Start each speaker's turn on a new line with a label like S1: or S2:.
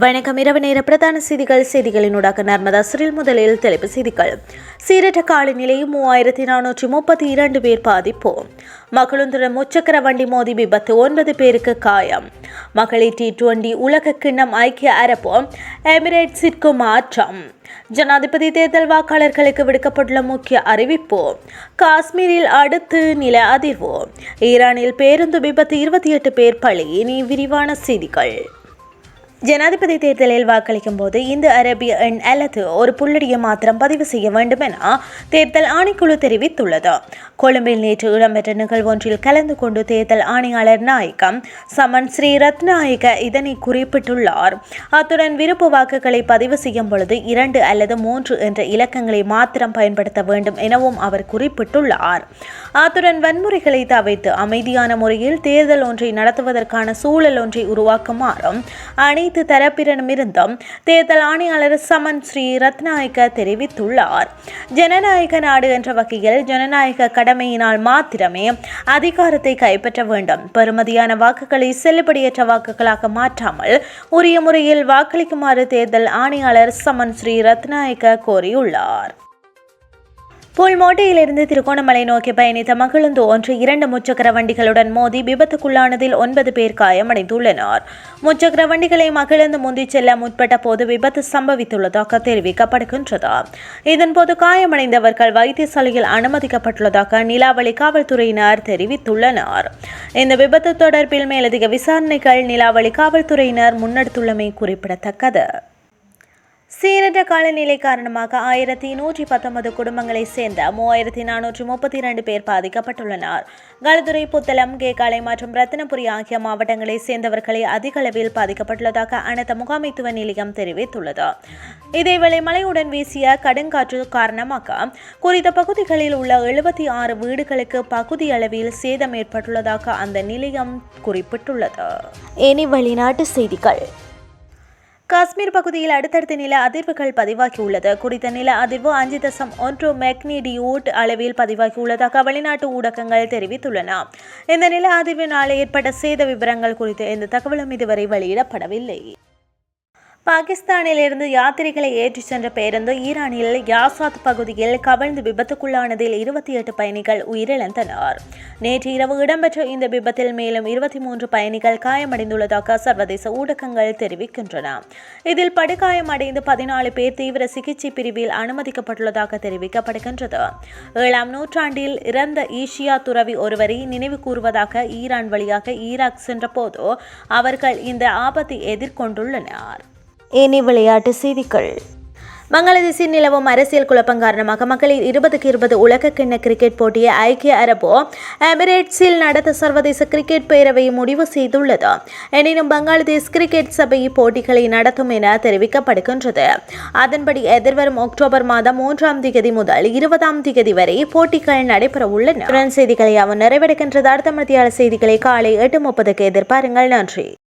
S1: வணக்கம். இரவு நேர பிரதான செய்திகள் செய்திகளினூடாக நர்மதா சிறில் முதலில் தலைப்பு செய்திகள். சீரற்ற காலநிலை மூவாயிரத்தி நானூற்றி முப்பத்தி இரண்டு பேர் பாதிப்பு. மகளுந்துடன் முச்சக்கர வண்டி மோதி விபத்து ஒன்பது பேருக்கு காயம். மகளிர் டி டுவெண்டி உலக கிண்ணம் ஐக்கிய அரபு எமிரேட்ஸிற்கு மாற்றம். ஜனாதிபதி தேர்தல் வாக்காளர்களுக்கு விடுக்கப்பட்டுள்ள முக்கிய அறிவிப்பு காஷ்மீரில் அடுத்து நில அதிர்வு. ஈரானில் பேருந்து விபத்து இருபத்தி எட்டு பேர் பலி. இனி விரிவான செய்திகள். ஜனாதிபதி தேர்தலில் வாக்களிக்கும் போது இந்து அரேபிய எண் அல்லது ஒரு புள்ளடியை மாத்திரம் பதிவு செய்ய வேண்டும் என தேர்தல் ஆணைக்குழு தெரிவித்துள்ளது. கொழும்பில் நேற்று இடம்பெற்ற நிகழ்வொன்றில் கலந்து கொண்டு தேர்தல் ஆணையாளர் நாயகம் சமன் ஸ்ரீ ரத்நாயக இதனை குறிப்பிட்டுள்ளார். அத்துடன் விருப்பு வாக்குகளை பதிவு செய்யும் பொழுது இரண்டு அல்லது மூன்று என்ற இலக்கங்களை மாத்திரம் பயன்படுத்த வேண்டும் எனவும் அவர் குறிப்பிட்டுள்ளார். அத்துடன் வன்முறைகளை தவிர்த்து அமைதியான முறையில் தேர்தல் ஒன்றை நடத்துவதற்கான சூழல் ஒன்றை உருவாக்குமாறும் அனைத்து தரப்பினரிடமிருந்தும் தேர்தல் ஆணையாளர் சமன் ஸ்ரீ ரத்நாயக்க தெரிவித்துள்ளார். ஜனநாயக நாடு என்ற வகையில் ஜனநாயக கடமையினால் மாத்திரமே அதிகாரத்தை கைப்பற்ற வேண்டும். பெறுமதியான வாக்குகளை செல்லுபடியற்ற வாக்குகளாக மாற்றாமல் உரிய முறையில் வாக்களிக்குமாறு தேர்தல் ஆணையாளர் சமன் ஸ்ரீ ரத்நாயக்க கோரியுள்ளார். புல்மோட்டையிலிருந்து திருகோணமலை நோக்கி பயணித்த மகிழுந்து ஒன்று இரண்டு முச்சக்கர வண்டிகளுடன் மோதி விபத்துக்குள்ளானதில் ஒன்பது பேர் காயமடைந்துள்ளனர். முச்சக்கர வண்டிகளை மகிழுந்து முந்திச் செல்ல முற்பட்ட போது விபத்து சம்பவித்துள்ளதாக தெரிவிக்கப்படுகின்றது. இதன்போது காயமடைந்தவர்கள் வைத்தியசாலையில் அனுமதிக்கப்பட்டுள்ளதாக நிலாவளி காவல்துறையினர் தெரிவித்துள்ளனர். இந்த விபத்து தொடர்பில் மேலதிக விசாரணைகள் நிலாவளி காவல்துறையினர் முன்னெடுத்துள்ளமை குறிப்பிடத்தக்கது. சீரற்ற காலநிலை காரணமாக ஆயிரத்தி நூற்றி பத்தொன்பது குடும்பங்களை சேர்ந்த மூவாயிரத்தி நானூற்றி முப்பத்தி இரண்டு பேர் பாதிக்கப்பட்டுள்ளனர். கலதுரை புத்தளம் கேகாலை மற்றும் ரத்தினபுரி ஆகிய மாவட்டங்களை சேர்ந்தவர்களை அதிக அளவில் பாதிக்கப்பட்டுள்ளதாக அனைத்து முகாமைத்துவ நிலையம் தெரிவித்துள்ளது. இதேவேளை மழையுடன் வீசிய கடுங்காற்று காரணமாக குறித்த பகுதிகளில் உள்ள எழுபத்தி ஆறு வீடுகளுக்கு பகுதி அளவில் சேதம் ஏற்பட்டுள்ளதாக அந்த நிலையம் குறிப்பிட்டுள்ளது. இனி வெளிநாட்டு செய்திகள். காஷ்மீர் பகுதியில் அடுத்தடுத்த நில அதிர்வுகள் பதிவாகியுள்ளது. குறித்த நில அதிர்வு அஞ்சு தசம் ஒன்று மெக்னிடியூட் அளவில் பதிவாகியுள்ளதாக வெளிநாட்டு ஊடகங்கள் தெரிவித்துள்ளன. இந்த நில அதிர்வினால் ஏற்பட்ட சேத விவரங்கள் குறித்து எந்த தகவலும் இதுவரை வெளியிடப்படவில்லை. பாகிஸ்தானிலிருந்து யாத்திரைகளை ஏற்றிச் சென்ற பேருந்து ஈரானில் யாசாத் பகுதியில் கவிழ்ந்து விபத்துக்குள்ளானதில் இருபத்தி எட்டு பயணிகள் உயிரிழந்தனர். நேற்று இரவு இடம்பெற்ற இந்த விபத்தில் மேலும் இருபத்தி மூன்று பயணிகள் காயமடைந்துள்ளதாக சர்வதேச ஊடகங்கள் தெரிவிக்கின்றன. இதில் படுகாயமடைந்து பதினாலு பேர் தீவிர சிகிச்சை பிரிவில் அனுமதிக்கப்பட்டுள்ளதாக தெரிவிக்கப்படுகின்றது. ஏழாம் நூற்றாண்டில் இறந்த ஈஷியா துறவி ஒருவரை நினைவு கூறுவதாக ஈரான் வழியாக ஈராக் சென்றபோது அவர்கள் இந்த ஆபத்தை எதிர்கொண்டுள்ளனர். இனி விளையாட்டு செய்திகள். வங்காளதேசில் நிலவும் அரசியல் குழப்பம் காரணமாக மகளிர் இருபதுக்கு இருபது உலகக்கிண்ண கிரிக்கெட் போட்டியை ஐக்கிய அரபு எமிரேட்ஸில் நடத்த சர்வதேச கிரிக்கெட் பேரவை முடிவு செய்துள்ளது. எனினும் பங்களாதேஷ் கிரிக்கெட் சபை போட்டிகளை நடத்தும் என தெரிவிக்கப்படுகின்றது. அதன்படி எதிர்வரும் அக்டோபர் மாதம் மூன்றாம் தேதி முதல் இருபதாம் தேதி வரை போட்டிகள் நடைபெற உள்ளன செய்திகளை அவன் நிறைவடைகின்றது. அடுத்த மத்தியால செய்திகளை காலை எட்டு முப்பதுக்கு எதிர்பாருங்கள். நன்றி.